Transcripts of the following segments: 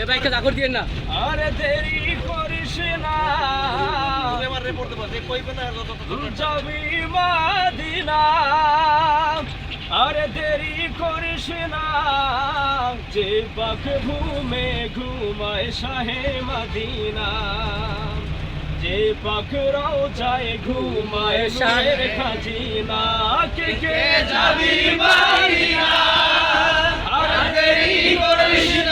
এ ভাই জাগর দিয়েন না। আরে দেরি করিস না। জমি মাদিনা আরে দেরি করিস না। যে বাক ঘুমে ঘুমায় শাহে মাদিনা যে পাখরাও যায় ঘুমায় শাহের খাজিনা। কে কে যাবি মারিনা কি করিস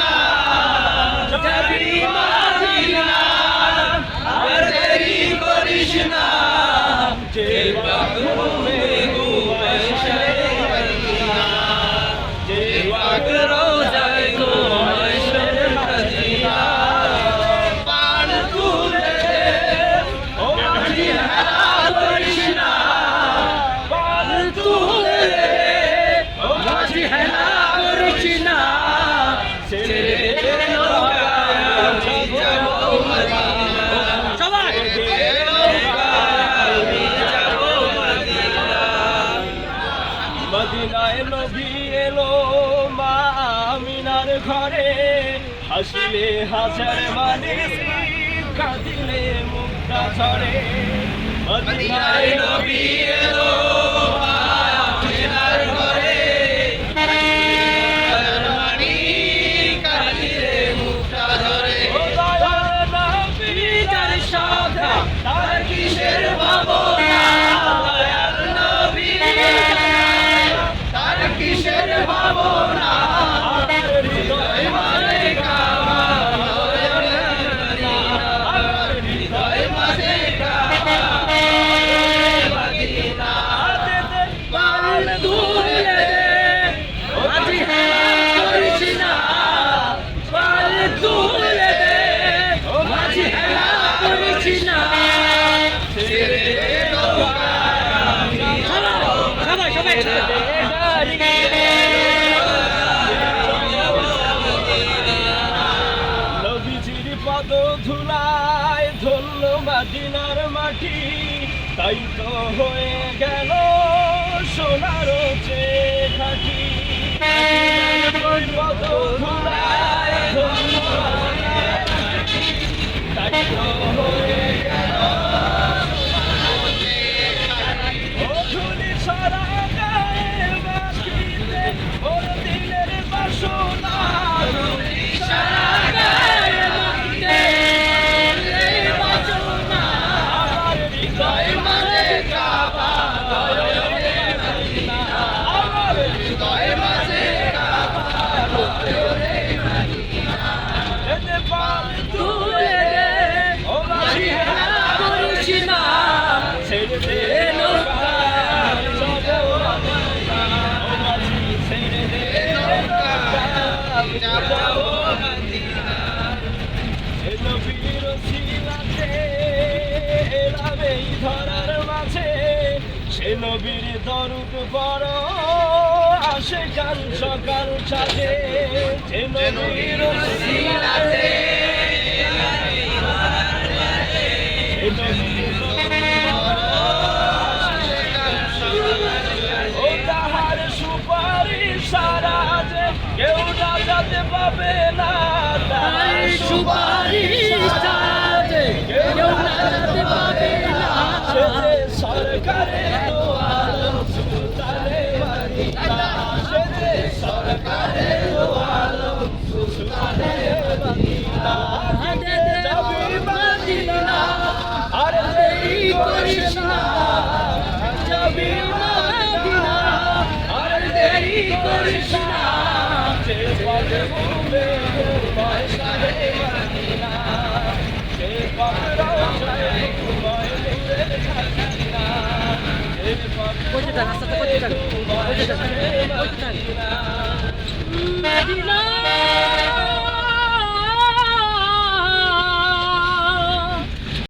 ঘরে হাসিলে হাজার মানে কাঁদিলে মুক্তা ঝরে। মদিনায় ধুলায় ধন্য মাদিনার মাটি তাই তো হয়ে গেল সোনার চেয়ে খাটি কত দরুদ বড় আসে কাল সকাল সাথে তাহার সুপারি সারা যে কেউ না যাতে পাবে না। Koy da hasta koy da koy da koy da